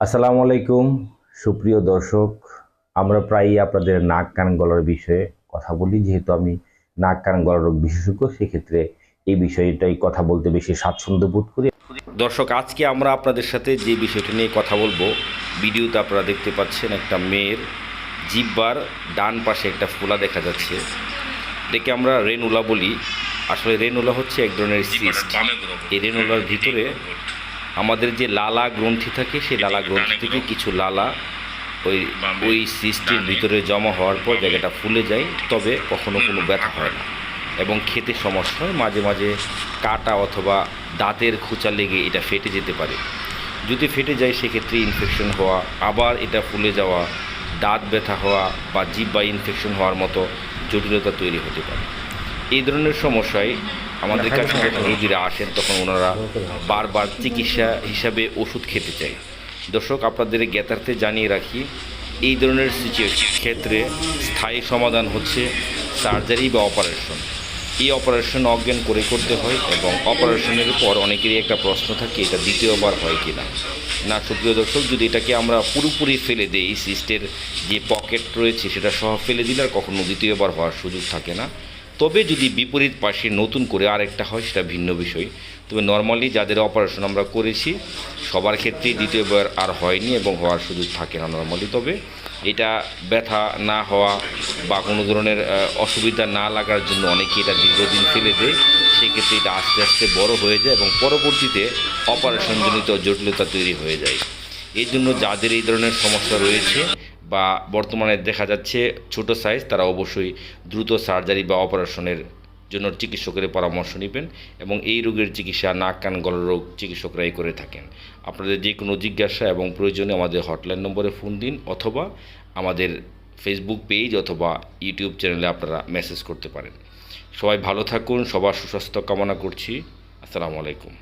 আসসালামু আলাইকুম সুপ্রিয় দর্শক আমরা প্রায়ই আপনাদের নাক কান গলার বিষয়ে কথা বলি যেহেতু আমি নাক কান গলার রোগ বিশেষজ্ঞ সেক্ষেত্রে এই বিষয়টাই কথা বলতে বেশি স্বাচ্ছন্দ্য বোধ করি দর্শক আজকে আমরা আপনাদের সাথে যে বিষয়টা নিয়ে কথা বলব ভিডিওতে আপনারা দেখতে পাচ্ছেন একটা মেয়ের জিব্বার ডান পাশে একটা ফোলা দেখা যাচ্ছে এটাকে আমরা রেনুলা বলি আসলে রেনুলা হচ্ছে এক ধরনের সিস্ট এই রেনুলার ভিতরে আমাদের যে লালা গ্রন্থি থাকে সেই লালা গ্রন্থি থেকে কিছু লালা ওই ওই সিস্টির ভিতরে জমা হওয়ার পর জায়গাটা ফুলে যায় তবে কখনো কোনো ব্যথা হয় না। এবং খেতে সমস্যা হয় মাঝে মাঝে কাটা অথবা দাঁতের খোঁচা লেগে এটা ফেটে যেতে পারে। যদি ফেটে যায় সেক্ষেত্রে ইনফেকশন হওয়া আবার এটা ফুলে যাওয়া দাঁত ব্যথা হওয়া বা জিব্বা ইনফেকশন হওয়ার মতো জটিলতা তৈরি হতে পারে। এই ধরনের সমস্যায় আমাদের কাছে যখন রোগীরা আসেন তখন ওনারা বারবার চিকিৎসা হিসাবে ওষুধ খেতে চায় দর্শক আপনাদের জ্ঞাতার্থে জানিয়ে রাখি এই ধরনের সিচুয়েশন ক্ষেত্রে স্থায়ী সমাধান হচ্ছে সার্জারি বা অপারেশন এই অপারেশন অজ্ঞান করে করতে হয় এবং অপারেশনের পর অনেকেরই একটা প্রশ্ন থাকে এটা দ্বিতীয়বার হয় কি না না সুপ্রিয় দর্শক যদি এটাকে আমরা পুরোপুরি ফেলে দেই সিস্টের যে পকেট রয়েছে সেটা সহ ফেলে দিলে আর কখনো দ্বিতীয়বার হওয়ার সুযোগ থাকে না। তবে যদি বিপরীত পাশে নতুন করে আরেকটা হয়, সেটা ভিন্ন বিষয়। তবে নর্মালি যাদের অপারেশন আমরা করেছি, সবার ক্ষেত্রেই দ্বিতীয়বার আর হয়নি এবং হওয়ার সুযোগ থাকে না নর্মালি তবে এটা ব্যথা না হওয়া বা কোনো ধরনের অসুবিধা না লাগার জন্য অনেকে এটা দীর্ঘদিন ফেলে দেয়। সেক্ষেত্রে এটা আস্তে আস্তে বড় হয়ে যায় এবং পরবর্তীতে অপারেশনজনিত জটিলতা তৈরি হয়ে যায়। এই জন্য যাদের এই ধরনের সমস্যা রয়েছে বা বর্তমানে দেখা যাচ্ছে ছোট সাইজ তারা অবশ্যই দ্রুত সার্জারি বা অপারেশনের জন্য চিকিৎসকের পরামর্শ নেবেন এবং এই রোগের চিকিৎসা নাক, কান, গলার রোগ চিকিৎসকরাই করে থাকেন। আপনাদের যে কোনো জিজ্ঞাসা এবং প্রয়োজনে আমাদের হটলাইন নম্বরে ফোন দিন অথবা আমাদের ফেসবুক পেজ অথবা ইউটিউব চ্যানেলে আপনারা মেসেজ করতে পারেন। সবাই ভালো থাকুন, সবার সুস্বাস্থ্য কামনা করছি। আসসালামু আলাইকুম।